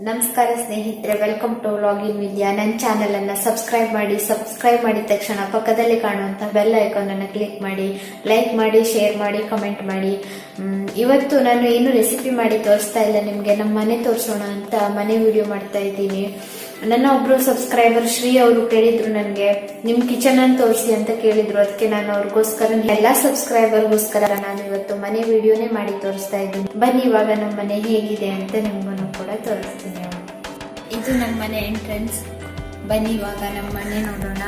ನಮಸ್ಕಾರ ಸ್ನೇಹಿತರೆ welcome to login ವಿದ್ಯಾ ನನ್ನ ಚಾನೆಲ್ ಅನ್ನ ಸಬ್ಸ್ಕ್ರೈಬ್ ಮಾಡಿ ಸಬ್ಸ್ಕ್ರೈಬ್ ಮಾಡಿದ ತಕ್ಷಣ ಪಕ್ಕದಲ್ಲಿ ಕಾಣುವಂತ ಬೆಲ್ ಐಕಾನ್ ಅನ್ನು ಕ್ಲಿಕ್ ಮಾಡಿ ಲೈಕ್ ಮಾಡಿ ಶೇರ್ ಮಾಡಿ ಕಮೆಂಟ್ ಮಾಡಿ. ಇವತ್ತು ನಾನು ಏನು ರೆಸಿಪಿ ಮಾಡಿ ತೋರಿಸ್ತಾ ಇಲ್ಲ, ನಿಮ್ಗೆ ನಮ್ಮ ಮನೆ ತೋರಿಸೋಣ ಅಂತ ಮನೆ ವಿಡಿಯೋ ಮಾಡ್ತಾ ಇದ್ದೀನಿ. ನನ್ನ ಒಬ್ರು ಸಬ್ಸ್ಕ್ರೈಬರ್ ಶ್ರೀ ಅವರು ಕೇಳಿದ್ರು ನನಗೆ ನಿಮ್ ಕಿಚನ್ ಅನ್ನು ತೋರಿಸಿ ಅಂತ ಕೇಳಿದ್ರು. ಅದಕ್ಕೆ ನಾನು ಅವ್ರಿಗೋಸ್ಕರ, ಎಲ್ಲಾ ಸಬ್ಸ್ಕ್ರೈಬರ್ಗೋಸ್ಕರ ನಾನು ಇವತ್ತು ಮನೆ ವಿಡಿಯೋನೇ ಮಾಡಿ ತೋರಿಸ್ತಾ ಇದ್ದೀನಿ. ಬನ್ನಿ, ಇವಾಗ ನಮ್ಮ ಮನೆ ಹೇಗಿದೆ ಅಂತ ನಿಮ್ಗೂ ಕೂಡ ತೋರಿಸ್ತೀನಿ. ಇದು ನಮ್ಮ ಮನೆ ಎಂಟ್ರೆನ್ಸ್ ಬನ್ನಿ, ಇವಾಗ ನಮ್ಮ ಮನೆ ನೋಡೋಣ.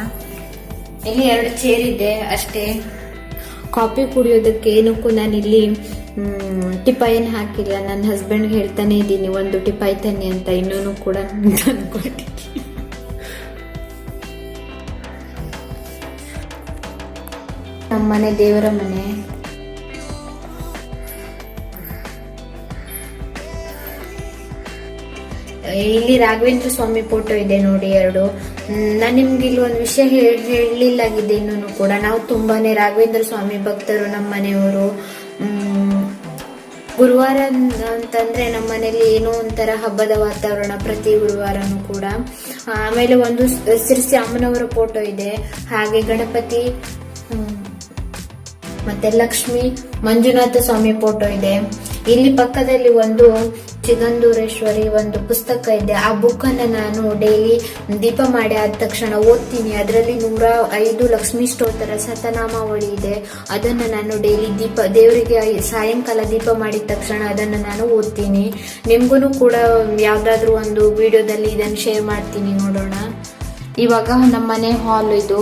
ಇಲ್ಲಿ ಎರಡು ಚೇರ್ ಇದೆ, ಅಷ್ಟೇ. ಕಾಫಿ ಕುಡಿಯೋದಕ್ಕೆ ಏನಕ್ಕೂ ನಾನಿಲ್ಲಿ ಏನು ಹಾಕಿಲ್ಲ. ನನ್ನ ಹಸ್ಬೆಂಡ್ಗೆ ಹೇಳ್ತಾನೆ ಇದ್ದೀನಿ, ಒಂದು ಟಿಪಾಯ್ ತನ್ನಿ ಅಂತ. ಇನ್ನೂ ಕೂಡ ತಂದ್ಕೊಟ್ಟಿದ್ದೀನಿ ನಮ್ಮ ಮನೆ ದೇವರ ಮನೆ. ಇಲ್ಲಿ ರಾಘವೇಂದ್ರ ಸ್ವಾಮಿ ಫೋಟೋ ಇದೆ ನೋಡಿ ಎರಡು. ನಾನು ನಿಮ್ಗೆ ಇಲ್ಲಿ ಒಂದು ವಿಷಯ ಹೇಳ್- ಹೇಳಲಿಲ್ಲಾಗಿದೆ ಇನ್ನೂ ಕೂಡ. ನಾವು ತುಂಬಾನೇ ರಾಘವೇಂದ್ರ ಸ್ವಾಮಿ ಭಕ್ತರು ನಮ್ಮ ಮನೆಯವರು. ಗುರುವಾರ ಅಂತಂದ್ರೆ ನಮ್ಮ ಮನೇಲಿ ಏನೋ ಒಂಥರ ಹಬ್ಬದ ವಾತಾವರಣ ಪ್ರತಿ ಗುರುವಾರನೂ ಕೂಡ. ಆಮೇಲೆ ಒಂದು ಸಿರಿಸಿ ಅಮ್ಮನವರ ಫೋಟೋ ಇದೆ. ಹಾಗೆ ಗಣಪತಿ ಮತ್ತೆ ಲಕ್ಷ್ಮಿ ಮಂಜುನಾಥ ಸ್ವಾಮಿ ಫೋಟೋ ಇದೆ. ಇಲ್ಲಿ ಪಕ್ಕದಲ್ಲಿ ಒಂದು ಚಿಗಂದೂರೇಶ್ವರಿ ಒಂದು ಪುಸ್ತಕ ಇದೆ. ಆ ಬುಕ್ ಅನ್ನ ನಾನು ಡೈಲಿ ದೀಪ ಮಾಡಿ ಆದ ತಕ್ಷಣ ಓದ್ತೀನಿ. ಅದರಲ್ಲಿ ನೂರ ಐದು ಲಕ್ಷ್ಮೀ ಸ್ತೋತ್ರ, ಸತನಾಮಾವಳಿ ಇದೆ. ಅದನ್ನ ನಾನು ಡೈಲಿ ದೀಪ, ದೇವರಿಗೆ ಸಾಯಂಕಾಲ ದೀಪ ಮಾಡಿದ ತಕ್ಷಣ ಅದನ್ನ ನಾನು ಓದ್ತೀನಿ. ನಿಮ್ಗೂ ಕೂಡ ಯಾವುದಾದ್ರೂ ಒಂದು ವಿಡಿಯೋದಲ್ಲಿ ಇದನ್ನು ಶೇರ್ ಮಾಡ್ತೀನಿ ನೋಡೋಣ. ಇವಾಗ ನಮ್ಮನೆ ಹಾಲ್ ಇದು.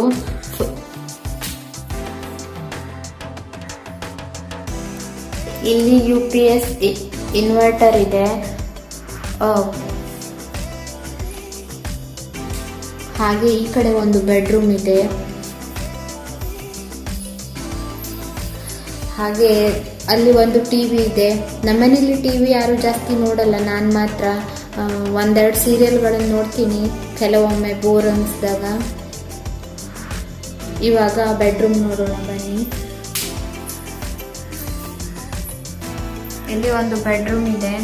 ಇಲ್ಲಿ ಯು ಪಿ ಎಸ್ ಇನ್ವರ್ಟರ್ ಇದೆ. ಹಾಗೆ ಈ ಕಡೆ ಒಂದು ಬೆಡ್ರೂಮ್ ಇದೆ. ಹಾಗೆ ಅಲ್ಲಿ ಒಂದು ಟಿವಿ ಇದೆ. ನಮ್ಮನೇಲಿ ಟಿವಿ ಯಾರು ಜಾಸ್ತಿ ನೋಡಲ್ಲ, ನಾನು ಮಾತ್ರ. ಒಂದೆರಡು ಸೀರಿಯಲ್ಗಳನ್ನು ನೋಡ್ತೀನಿ. ಕೆಲವೊಮ್ಮೆ ಬೋರ್ ಅನ್ನಿಸಿದಾಗ ಇವಾಗ ಬೆಡ್ರೂಮ್ ನೋಡೋಣ ಬನ್ನಿ. ಇಲ್ಲಿ ಒಂದು ಬೆಡ್ರೂಮ್ ಇದೆ.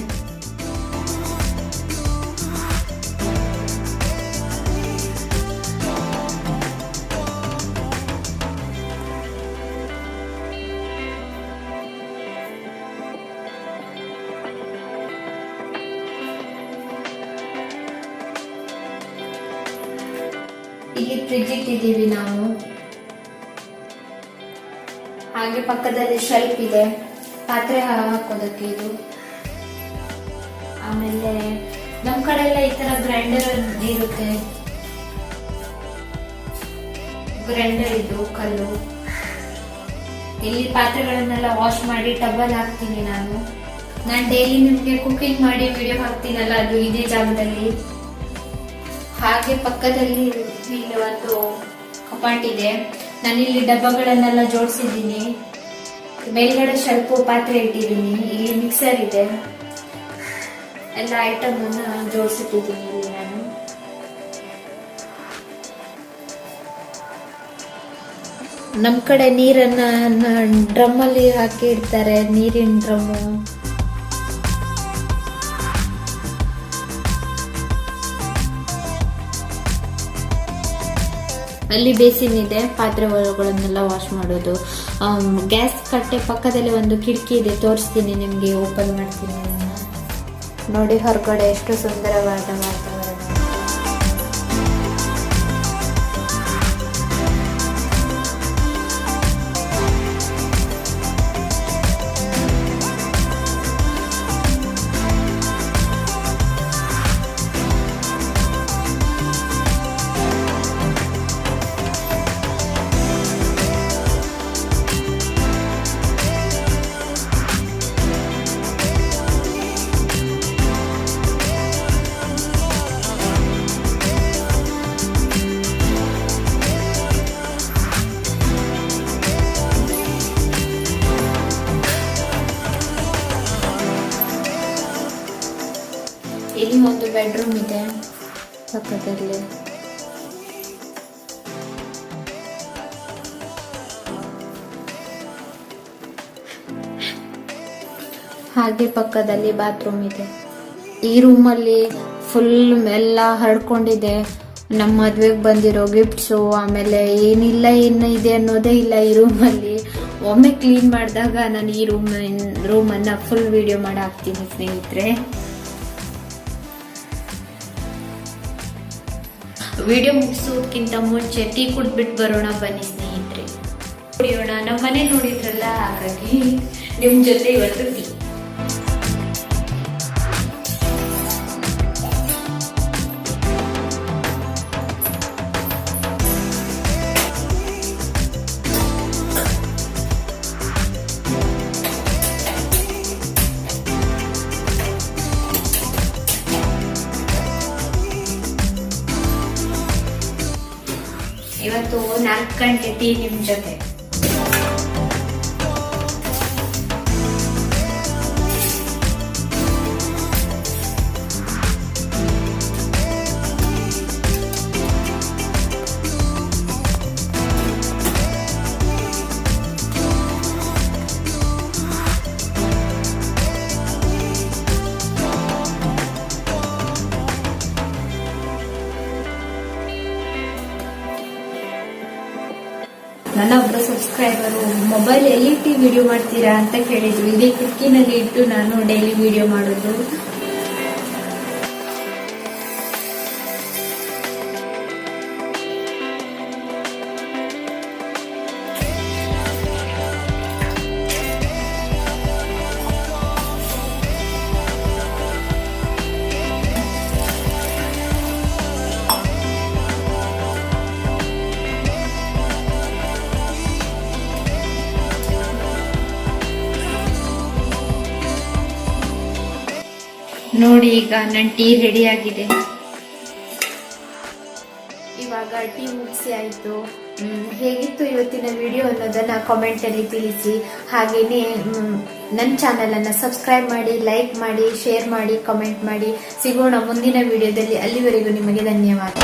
ಇಲ್ಲಿ ಫ್ರಿಜ್ ಇಟ್ಟಿದ್ದೀವಿ ನಾವು. ಹಾಗೆ ಪಕ್ಕದಲ್ಲಿ ಶೆಲ್ಫ್ ಇದೆ. ಪಾತ್ರೆ ಹಾಕೋದಕ್ಕೆ ಇದು. ಆಮೇಲೆ ನಮ್ ಕಡೆ ಎಲ್ಲ ಈ ತರ ಗ್ರೈಂಡರ್ ಇರುತ್ತೆ. ಗ್ರೈಂಡರ್ ಇದು, ಕಲ್ಲು. ಇಲ್ಲಿ ಪಾತ್ರೆಗಳನ್ನೆಲ್ಲ ವಾಶ್ ಮಾಡಿ ಟಬಲ್ ಹಾಕ್ತೀನಿ ನಾನು. ನಾನು ಡೈಲಿ ನಿಮ್ಗೆ ಕುಕಿಂಗ್ ಮಾಡಿ ವಿಡಿಯೋ ಹಾಕ್ತೀನಲ್ಲ, ಅದು ಇದೇ ಜಾಗದಲ್ಲಿ. ಹಾಗೆ ಪಕ್ಕದಲ್ಲಿ ಇಲ್ಲಿ ಒಂದು ಕಪಾಟ್ ಇದೆ. ನಾನಿಲ್ಲಿ ಡಬ್ಬಗಳನ್ನೆಲ್ಲ ಜೋಡಿಸಿದ್ದೀನಿ. ಮೇಲ್ಗಡೆ ಸ್ವಲ್ಪ ಪಾತ್ರೆ ಇಟ್ಟಿದ್ದೀನಿ. ಇಲ್ಲಿ ಮಿಕ್ಸರ್ ಇದೆ. ಎಲ್ಲ ಐಟಮ್ ಅನ್ನು ಜೋಡಿಸಿಟ್ಟಿದ್ದೀನಿ ಇಲ್ಲಿ ನಾನು. ನಮ್ಮ ಕಡೆ ನೀರನ್ನ ಡ್ರಮ್ಮಲ್ಲಿ ಹಾಕಿ ಇಡ್ತಾರೆ. ನೀರಿನ ಡ್ರಮ್ಮು ಅಲ್ಲಿ ಬೇಸಿನ್ ಇದೆ ಪಾತ್ರೆಗಳನ್ನೆಲ್ಲ ವಾಶ್ ಮಾಡೋದು ಗ್ಯಾಸ್ ಕಟ್ಟೆ ಪಕ್ಕದಲ್ಲಿ ಒಂದು ಕಿಟಕಿ ಇದೆ, ತೋರಿಸ್ತೀನಿ ನಿಮಗೆ ಓಪನ್ ಮಾಡ್ತೀನಿ. ನೋಡಿ ಹೊರಗಡೆ ಎಷ್ಟು ಸುಂದರವಾದ ವಾತಾವರಣ ಇಲ್ಲಿ ಒಂದು ಬೆಡ್ರೂಮ್ ಇದೆ, ಪಕ್ಕದಲ್ಲಿ. ಹಾಗೆ ಪಕ್ಕದಲ್ಲಿ ಬಾತ್ರೂಮ್ ಇದೆ. ಈ ರೂಮಲ್ಲಿ ಫುಲ್ ಎಲ್ಲ ಹರಡ್ಕೊಂಡಿದೆ ನಮ್ಮ ಮದ್ವೆಗೆ ಬಂದಿರೋ ಗಿಫ್ಟ್ಸು ಆಮೇಲೆ ಏನಿಲ್ಲ, ಏನು ಇದೆ ಅನ್ನೋದೇ ಇಲ್ಲ ಈ ರೂಮಲ್ಲಿ ಒಮ್ಮೆ ಕ್ಲೀನ್ ಮಾಡಿದಾಗ ನಾನು ಈ ರೂಮ್ ರೂಮನ್ನು ಫುಲ್ ವಿಡಿಯೋ ಮಾಡಿ ಹಾಕ್ತೀನಿ ಸ್ನೇಹಿತರೆ. ವಿಡಿಯೋ ಮುಗಿಸೋದಕ್ಕಿಂತ ಮುಂಚೆ ಟೀ ಕುಡ್ಬಿಟ್ಟು ಬರೋಣ ಬನ್ನಿ ಸ್ನೇಹಿತರೆ. ಕುಡಿಯೋಣ ನಮ್ಮ ಮನೆ ನೋಡಿದ್ರಲ್ಲ, ಹಾಗಾಗಿ ನಿಮ್ಮ ಜೊತೆ ಇವತ್ತು ಟೀ. ನಾಲ್ಕು ಗಂಟೆ ಟೀ ನಿಮ್ ಜೊತೆ. ನನ್ನ ಒಬ್ಬ ಸಬ್ಸ್ಕ್ರೈಬರು ಮೊಬೈಲ್ ಎಲ್ಲಿಟ್ಟು ವಿಡಿಯೋ ಮಾಡ್ತೀರಾ ಅಂತ ಕೇಳಿದ್ರು ಇದೇ ಕುಕ್ಕಿನಲ್ಲಿ ಇಟ್ಟು ನಾನು ಡೈಲಿ ವಿಡಿಯೋ ಮಾಡೋದು. ನೋಡಿ ಈಗ ನನ್ನ ಟೀ ರೆಡಿ ಆಗಿದೆ ಇವಾಗ ಟೀ ಮುಗಿಸಿ ಆಯಿತು. ಹೇಗಿತ್ತು ಇವತ್ತಿನ ವಿಡಿಯೋ ಅನ್ನೋದನ್ನು ಕಾಮೆಂಟಲ್ಲಿ ತಿಳಿಸಿ. ಹಾಗೆಯೇ ನನ್ನ ಚಾನಲನ್ನು ಸಬ್ಸ್ಕ್ರೈಬ್ ಮಾಡಿ ಲೈಕ್ ಮಾಡಿ ಶೇರ್ ಮಾಡಿ ಕಾಮೆಂಟ್ ಮಾಡಿ. ಸಿಗೋಣ ಮುಂದಿನ ವಿಡಿಯೋದಲ್ಲಿ. ಅಲ್ಲಿವರೆಗೂ ನಿಮಗೆ ಧನ್ಯವಾದ.